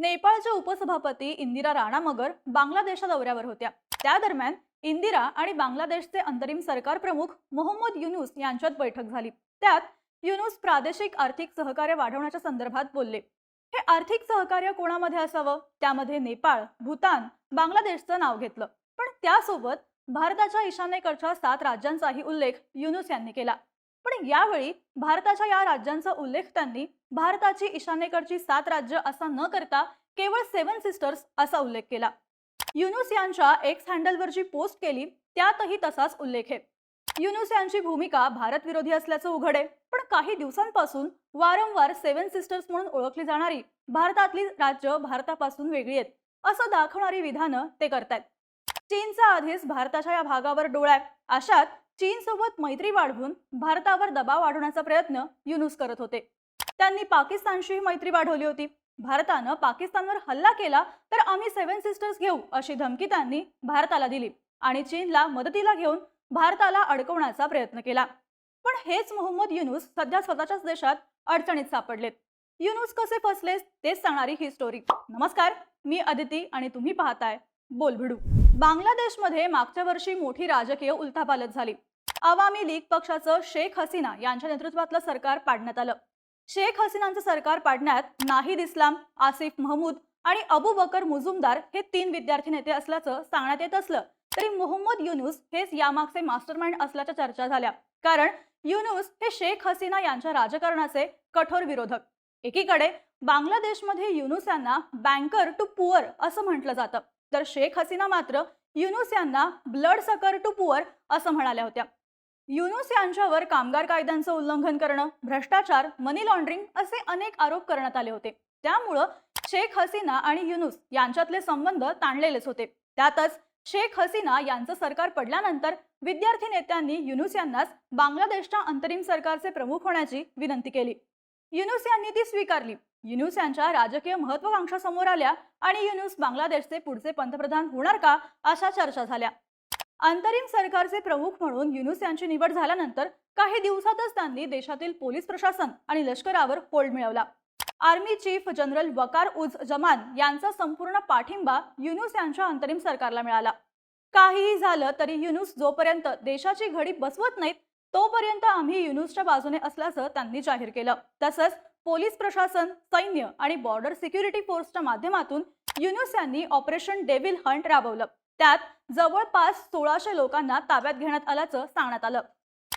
नेपाळच्या उपसभापती इंदिरा राणा मगर बांगलादेशा दौऱ्यावर होत्या. त्या दरम्यान इंदिरा आणि बांगलादेशचे अंतरिम सरकार प्रमुख मोहम्मद युनुस यांच्यात बैठक झाली. त्यात युनुस प्रादेशिक आर्थिक सहकार्य वाढवण्याच्या संदर्भात बोलले. हे आर्थिक सहकार्य कोणामध्ये असावं? त्यामध्ये नेपाळ भूतान बांगलादेशचं नाव घेतलं. पण त्यासोबत भारताच्या ईशान्येकडच्या सात राज्यांचाही उल्लेख युनुस यांनी केला. पण यावेळी भारताच्या या राज्यांचा उल्लेख त्यांनी भारताची ईशान्येकडची सात राज्य असा न करता केवळ सेव्हन सिस्टर्स असा उल्लेख केला. युनुस यांच्या एक्स हँडलवर जी पोस्ट केली त्यातही तसाच उल्लेख आहे. युनुस यांची भूमिका भारत विरोधी असल्याचं उघड आहे पण काही दिवसांपासून वारंवार सेव्हन सिस्टर्स म्हणून ओळखली जाणारी भारतातली राज्य भारतापासून वेगळी आहेत असं दाखवणारी विधानं ते करतायत. चीनचा आधीच भारताच्या या भागावर डोळा आहे अशात चीनसोबत मैत्री वाढवून भारतावर दबाव वाढवण्याचा प्रयत्न युनुस करत होते. त्यांनी पाकिस्तानशीही मैत्री वाढवली होती. भारतानं पाकिस्तानवर हल्ला केला तर आम्ही सेव्हन सिस्टर्स घेऊ अशी धमकी त्यांनी भारताला दिली आणि चीनला मदतीला घेऊन भारताला अडकवण्याचा प्रयत्न केला. पण हेच मोहम्मद युनुस सध्या स्वतःच्याच देशात अडचणीत सापडलेत युनुस कसे फसले तेच सांगणारी ही स्टोरी नमस्कार मी अदिती आणि तुम्ही पाहताय बोलभिडू. बांगलादेशमध्ये मागच्या वर्षी मोठी राजकीय उलथापालत झाली. आवामी लीग पक्षाचं शेख हसीना यांच्या नेतृत्वातलं सरकार पाडण्यात आलं. शेख हसीनांचं सरकार पाडण्यात नाहिद इस्लाम आसिफ महमूद आणि अबू बकर मुजुमदार हे तीन विद्यार्थी नेते असल्याचं सांगण्यात येत असलं तरी मोहम्मद युनुस हेच यामागचे मास्टरमाइंड असल्याच्या चर्चा झाल्या. कारण युनुस हे शेख हसीना यांच्या राजकारणाचे कठोर विरोधक. एकीकडे बांगलादेशमध्ये युनुस यांना बँकर टू पुअर असं म्हटलं जातं. तर शेख हसीना मात्र युनुस यांना ब्लड सकर टू पुअर असं म्हणाल्या होत्या. युनुस यांच्यावर कामगार कायद्यांचं उल्लंघन करणं भ्रष्टाचार मनी लॉन्ड्रिंग असे अनेक आरोप करण्यात आले होते. त्यामुळं शेख हसीना आणि युनुस यांच्यातले संबंध ताणलेलेच होते. त्यातच शेख हसीना यांचं सरकार पडल्यानंतर विद्यार्थी नेत्यांनी युनुस यांनाच बांगलादेशच्या अंतरिम सरकारचे प्रमुख होण्याची विनंती केली. युनुस यांनी ती स्वीकारली. युनुस यांच्या राजकीय महत्वाकांक्षा समोर आल्या आणि युनुस बांगलादेशचे पुढचे पंतप्रधान होणार का अशा चर्चा झाल्या. अंतरिम सरकारचे प्रमुख म्हणून युनुस यांची निवड झाल्यानंतर काही दिवसातच त्यांनी देशातील पोलीस प्रशासन आणि लष्करावर होल्ड मिळवला. Army chief general Waqar uz Zaman यांचा संपूर्ण पाठिंबा युनुस यांच्या अंतरिम सरकारला मिळाला. काहीही झालं तरी युनुस जोपर्यंत देशाची घडी बसवत नाहीत तोपर्यंत आम्ही युनुसच्या बाजूने असल्याचं त्यांनी जाहीर केलं. तसंच पोलीस प्रशासन सैन्य आणि बॉर्डर सिक्युरिटी फोर्सच्या माध्यमातून युनुस यांनी ऑपरेशन डेव्हिल हंट राबवलं. त्यात जवळपास सोळाशे लोकांना ताब्यात घेण्यात आल्याचं सांगण्यात आलं.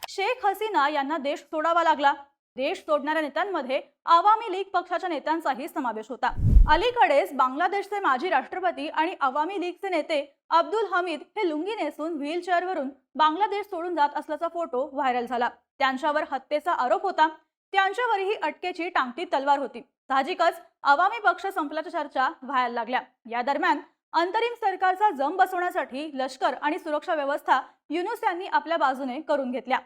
शेख हसीना यांना देश सोडावा लागला. देश सोडणाऱ्या नेत्यांमध्ये आवामी लीग पक्षाच्या नेत्यांचाही समावेश होता. अलीकडेच बांगलादेशचे माजी राष्ट्रपती आणि आवामी लीगचे नेते अब्दुल हमीद हे लुंगी नेसून व्हीलचेअरवरून बांगलादेश सोडून जात असल्याचा फोटो व्हायरल झाला. त्यांच्यावर हत्येचा आरोप होता. त्यांच्यावरही अटकेची टांगती तलवार होती. साहजिकच आवामी पक्ष संपल्याच्या चर्चा व्हायला लागल्या. या दरम्यान अंतरिम सरकारचा जम बसवण्यासाठी लष्कर आणि सुरक्षा व्यवस्था युनुस यांनी आपल्या बाजूने करून घेतल्या.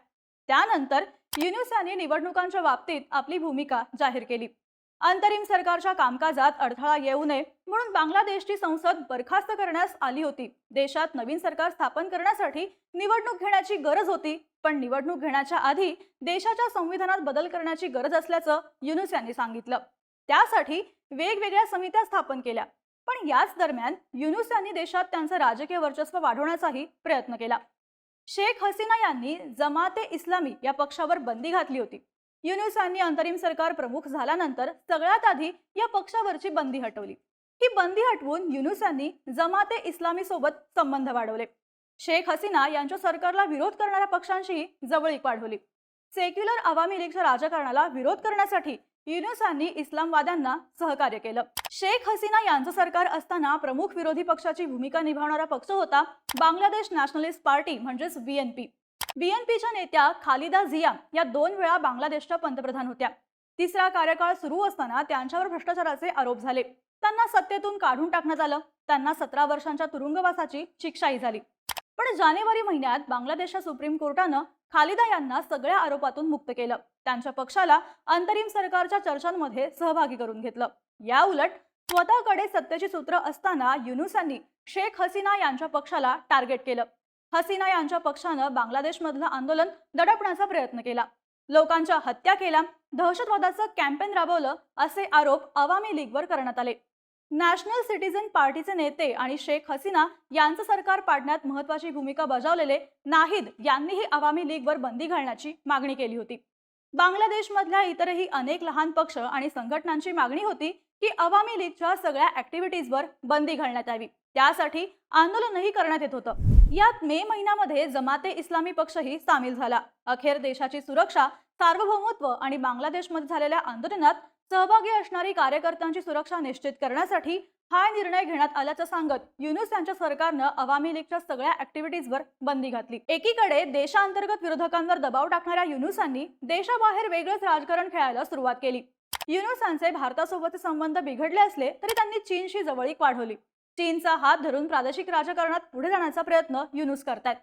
त्यानंतर युनुस यांनी निवडणुकांच्या बाबतीत आपली भूमिका जाहीर केली. अंतरिम सरकारच्या कामकाजात अडथळा येऊ नये म्हणून बांगलादेशची संसद बरखास्त करण्यास आली होती. देशात नवीन सरकार स्थापन करण्यासाठी निवडणूक घेण्याची गरज होती पण निवडणूक घेण्याच्या आधी देशाच्या संविधानात बदल करण्याची गरज असल्याचं युनुस यांनी सांगितलं. त्यासाठी वेगवेगळ्या समित्या स्थापन केल्या. पण याच दरम्यान युनुस यांनी देशात त्यांचं राजकीय वर्चस्व वाढवण्याचाही प्रयत्न केला. शेख हसीना यांनी जमाते इस्लामी या पक्षावर बंदी घातली होती. युनुस यांनी अंतरिम सरकार प्रमुख झाल्यानंतर सगळ्यात आधी या पक्षावरची बंदी हटवली. ही बंदी हटवून युनुस यांनी जमाते इस्लामी सोबत संबंध वाढवले. शेख हसीना यांच्या सरकारला विरोध करणाऱ्या पक्षांशीही जवळीक वाढवली. सेक्युलर आवामी लीगच्या राजकारणाला विरोध करण्यासाठी युनुसांनी इस्लामवाद्यांना सहकार्य केलं. शेख हसीना यांचं सरकार असताना प्रमुख विरोधी पक्षाची भूमिका निभावणारा पक्ष होता बांगलादेश नॅशनलिस्ट पार्टी म्हणजेच बीएनपी बीएनपीच्या नेत्या खालिदा झिया या दोन वेळा बांगलादेशच्या पंतप्रधान होत्या. तिसरा कार्यकाळ सुरू असताना त्यांच्यावर भ्रष्टाचाराचे आरोप झाले. त्यांना सत्तेतून काढून टाकण्यात आलं. त्यांना सतरा वर्षांच्या तुरुंगवासाची शिक्षाही झाली. पण जानेवारी महिन्यात बांगलादेशच्या सुप्रीम कोर्टानं खालिदा यांना सगळ्या आरोपातून मुक्त केलं. त्यांच्या पक्षाला अंतरिम सरकारच्या चर्चांमध्ये सहभागी करून घेतलं. या उलट स्वतःकडे सत्तेची सूत्र असताना युनुस यांनी शेख हसीना यांच्या पक्षाला टार्गेट केलं. हसीना यांच्या पक्षानं बांगलादेशमधलं आंदोलन दडपण्याचा प्रयत्न केला. लोकांच्या हत्या केल्या दहशतवादाचं कॅम्पेन राबवलं असे आरोप आवामी लीगवर करण्यात आले. नॅशनल सिटीझन पार्टीचे नेते आणि शेख हसीना यांचं सरकार पाडण्यात महत्वाची भूमिका बजावलेले नाहिद यांनीही अवामी लीगवर बंदी घालण्याची मागणी केली होती. बांगलादेशमधल्या इतरही अनेक लहान पक्ष आणि संघटनांची मागणी होती की अवामी लीगच्या सगळ्या ऍक्टिव्हिटीजवर बंदी घालण्यात यावी. त्यासाठी आंदोलनही करण्यात येत होतं. यात मे महिन्यामध्ये जमाते इस्लामी पक्षही सामील झाला. अखेर देशाची सुरक्षा सार्वभौमत्व आणि बांगलादेशमध्ये झालेल्या आंदोलनात सहभागी असणारी कार्यकर्त्यांची सुरक्षा निश्चित करण्यासाठी हा निर्णय घेण्यात आल्याचं सांगत युनुस यांच्या सरकारनं अवामी लीगच्या सगळ्या ऍक्टिव्हिटीजवर बंदी घातली. एकीकडे देशांतर्गत विरोधकांवर दबाव टाकणाऱ्या युनुसांनी देशाबाहेर वेगळंच राजकारण खेळायला सुरुवात केली. युनुसांचे भारतासोबतचे संबंध बिघडले असले तरी त्यांनी चीनशी जवळीक वाढवली. चीनचा हात धरून प्रादेशिक राजकारणात पुढे जाण्याचा प्रयत्न युनुस करतायत.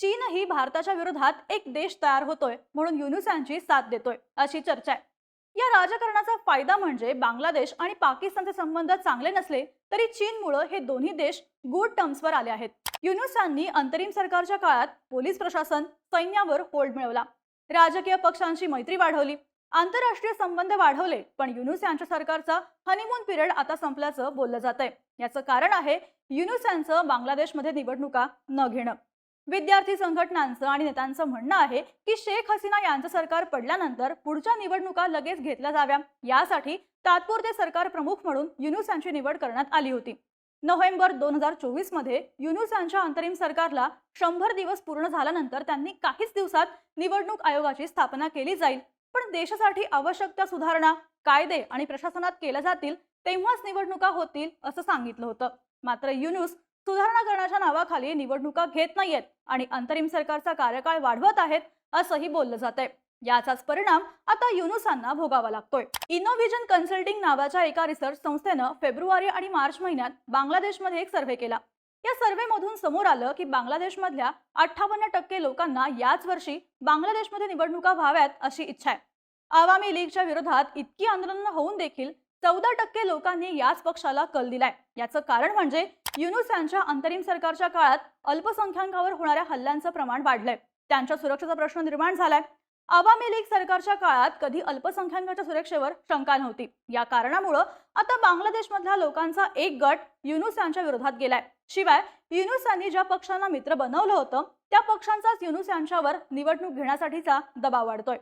चीनही भारताच्या विरोधात एक देश तयार होतोय म्हणून युनुस साथ देतोय अशी चर्चा आहे. या राजकारणाचा फायदा म्हणजे बांगलादेश आणि पाकिस्तानचे संबंध चांगले नसले तरी चीनमुळे हे दोन्ही देश गुड टर्म्सवर आले आहेत. युनुसांनी अंतरिम सरकारच्या काळात पोलीस प्रशासन सैन्यावर होल्ड मिळवला. राजकीय पक्षांशी मैत्री वाढवली. आंतरराष्ट्रीय संबंध वाढवले पण युनुस यांच्या सरकारचा हनीमून पिरियड आता संपल्याचं बोललं जात आहे याचं कारण आहे युनुस यांचं बांगलादेशमध्ये निवडणुका न घेणं. विद्यार्थी संघटनांचं आणि नेत्यांचं म्हणणं आहे की शेख हसीना यांचं सरकार पडल्यानंतर पुढच्या निवडणुका लगेच घेतल्या जाव्या यासाठी तात्पुरते सरकार प्रमुख म्हणून युनुस यांची निवड करण्यात आली होती. नोव्हेंबर दोन हजार चोवीसमध्ये युनुस यांच्या अंतरिम सरकारला शंभर दिवस पूर्ण झाल्यानंतर त्यांनी काहीच दिवसात निवडणूक आयोगाची स्थापना केली जाईल. पण देशासाठी आवश्यक त्या सुधारणा कायदे आणि प्रशासनात केल्या जातील तेव्हाच निवडणुका होतील असं सांगितलं होतं. मात्र युनुस सुधारणा करण्याच्या नावाखाली निवडणुका घेत नाहीयेत आणि अंतरिम सरकारचा कार्यकाळ वाढवत आहेत असंही बोललं जात आहे याचाच परिणाम आता युनुसांना भोगावा लागतोय. इनोव्हिजन कन्सल्टिंग नावाच्या एका रिसर्च संस्थेनं फेब्रुवारी आणि मार्च महिन्यात बांगलादेशमध्ये एक सर्व्हे केला. या सर्व्हेमधून समोर आलं की बांगलादेशमधल्या अठ्ठावन्न टक्के लोकांना याच वर्षी बांगलादेशमध्ये निवडणुका व्हाव्यात अशी इच्छा आहे. आवामी लीगच्या विरोधात इतकी आंदोलनं होऊन देखील चौदा टक्के लोकांनी याच पक्षाला कल दिलाय. याचं कारण म्हणजे युनुस यांच्या अंतरिम सरकारच्या काळात अल्पसंख्याकांवर होणाऱ्या हल्ल्यांचं प्रमाण वाढलंय. त्यांच्या सुरक्षेचा प्रश्न निर्माण झालाय. आवामी लीग सरकारच्या काळात कधी अल्पसंख्याकांच्या सुरक्षेवर शंका नव्हती. या कारणामुळं आता बांगलादेशमधल्या लोकांचा एक गट युनुस यांच्या विरोधात गेलाय. शिवाय युनुस यांनी ज्या पक्षांना मित्र बनवलं होतं त्या पक्षांचाच युनुस यांच्यावर निवडणूक घेण्यासाठीचा दबाव वाढतोय.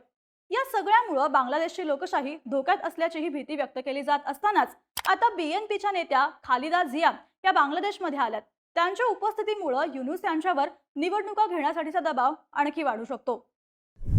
या सगळ्यामुळं बांगलादेशची लोकशाही धोक्यात असल्याचीही भीती व्यक्त केली जात असतानाच आता बीएनपीच्या नेत्या खालिदा झिया या बांगलादेशमध्ये आल्यात. त्यांच्या उपस्थितीमुळं युनुस यांच्यावर निवडणुका घेण्यासाठीचा दबाव आणखी वाढू शकतो.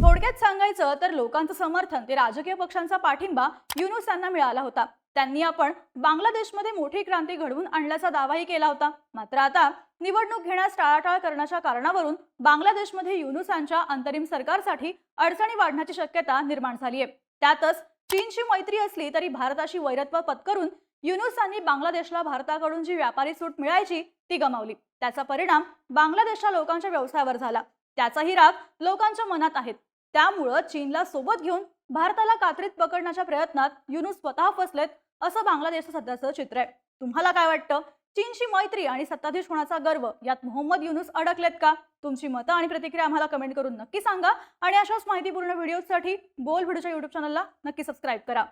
थोडक्यात सांगायचं तर लोकांचं समर्थन ते राजकीय पक्षांचा पाठिंबा युनुस यांना मिळाला होता. त्यांनी आपण बांगलादेशमध्ये मोठी क्रांती घडवून आणल्याचा दावाही केला होता. मात्र आता निवडणूक घेण्यास टाळाटाळ करण्याच्या कारणावरून बांगलादेशमध्ये युनुसांच्या अंतरिम सरकारसाठी अडचणी वाढण्याची शक्यता निर्माण झाली आहे. त्यातच चीनशी मैत्री असली तरी भारताशी वैरत्व पत्करून युनुसांनी बांगलादेशला भारताकडून जी व्यापारी सूट मिळायची ती गमावली. त्याचा परिणाम बांगलादेशच्या लोकांच्या व्यवसायावर झाला. त्याचाही राग लोकांच्या मनात आहेत. त्यामुळं चीनला सोबत घेऊन भारताला कात्रीत पकडण्याच्या प्रयत्नात युनुस स्वतः फसलेत असं बांगलादेशचं सध्याचं चित्र आहे. तुम्हाला काय वाटतं? चीनशी मैत्री आणि सत्ताधीश होण्याचा गर्व यात मोहम्मद युनुस अडकलेत का? तुमची मतं आणि प्रतिक्रिया आम्हाला कमेंट करून नक्की सांगा. आणि अशाच माहितीपूर्ण व्हिडिओसाठी बोल व्हिडिओच्या युट्यूब चॅनलला नक्की सबस्क्राईब करा.